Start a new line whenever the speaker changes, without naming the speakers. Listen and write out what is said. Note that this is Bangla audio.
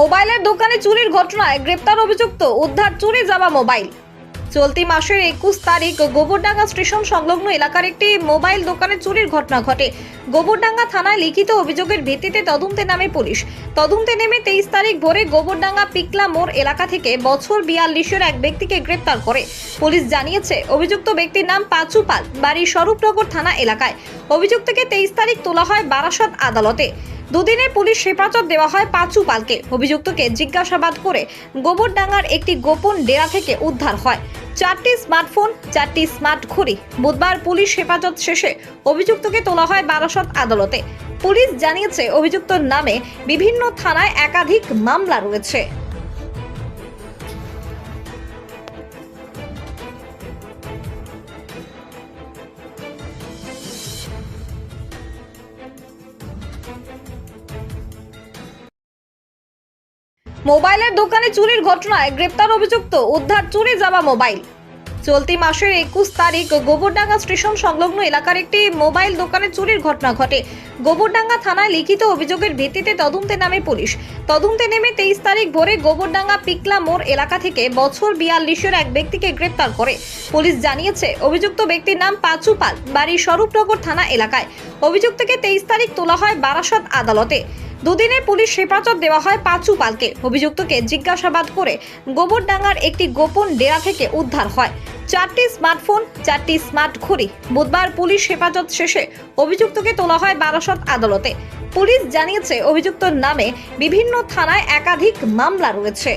মোবাইলের দোকানে চুরির ঘটনায় গ্রেপ্তার অভিযুক্ত উদ্ধার চুরি যাওয়া মোবাইল। চলতি মাসের একুশ তারিখ গোবরডাঙ্গা স্টেশন সংলগ্ন এলাকার একটি মোবাইল দোকানে চুরির ঘটনা ঘটে। গোবরডাঙ্গা থানায় লিখিত অভিযোগের ভিত্তিতে তদন্তে নামে পুলিশ। তদন্তে নেমে তেইশ তারিখ ভোরে গোবরডাঙ্গা পিকলা মোড় এলাকা থেকে বছর বিয়াল্লিশের এক ব্যক্তিকে গ্রেপ্তার করে। পুলিশ জানিয়েছে, অভিযুক্ত ব্যক্তির নাম পাঁচু পাল, বাড়ি স্বরূপনগর থানা এলাকায়। অভিযুক্তকে তেইশ তারিখ তোলা হয় বারাসত আদালতে। দুদিনের পুলিশ হেফাজত দেওয়া হয় পাঁচু পালকে। অভিযুক্তকে জিজ্ঞাসাবাদ করে গোবরডাঙ্গার একটি গোপন ডেরা থেকে উদ্ধার হয়। চারটি স্মার্টফোন, চারটি স্মার্ট ঘড়ি। বুধবার পুলিশ হেফাজত শেষে অভিযুক্তকে তোলা হয় বারাসত আদালতে। পুলিশ জানিয়েছে, অভিযুক্তর নামে বিভিন্ন থানায় একাধিক মামলা রয়েছে। মোবাইলের দোকানে চুরির ঘটনায় গ্রেপ্তার অভিযুক্ত উদ্ধার চুরি যাওয়া মোবাইল। চলতি মাসের একুশ তারিখ গোবরডাঙ্গা স্টেশন সংলগ্ন এলাকার একটি মোবাইল দোকানে চুরির ঘটনা ঘটে। গোবরডাঙ্গা থানায় লিখিত অভিযোগের ভিত্তিতে তদন্তে নামে পুলিশ। তদন্তে নেমে তেইশ তারিখ ভোরে গোবরডাঙ্গা পিকলা মোড় এলাকা থেকে বছর বিয়াল্লিশের এক ব্যক্তিকে গ্রেপ্তার করে। পুলিশ জানিয়েছে, অভিযুক্ত ব্যক্তির নাম পাঁচু পাল, বাড়ি স্বরূপনগর থানা এলাকায়। অভিযুক্তকে তেইশ তারিখ তোলা হয় বারাসত আদালতে। দুদিনের পুলিশ হেফাজত দেওয়া হয় পাঁচু পালকে। অভিযুক্তকে জিজ্ঞাসাবাদ করে গোবরডাঙ্গার একটি গোপন ডেরা থেকে উদ্ধার হয়। চারটি স্মার্টফোন, চারটি স্মার্ট ঘড়ি। বুধবার পুলিশ হেফাজত শেষে অভিযুক্তকে তোলা হয় বারাসত আদালতে। পুলিশ জানিয়েছে, অভিযুক্তর নামে বিভিন্ন থানায় একাধিক মামলা রয়েছে।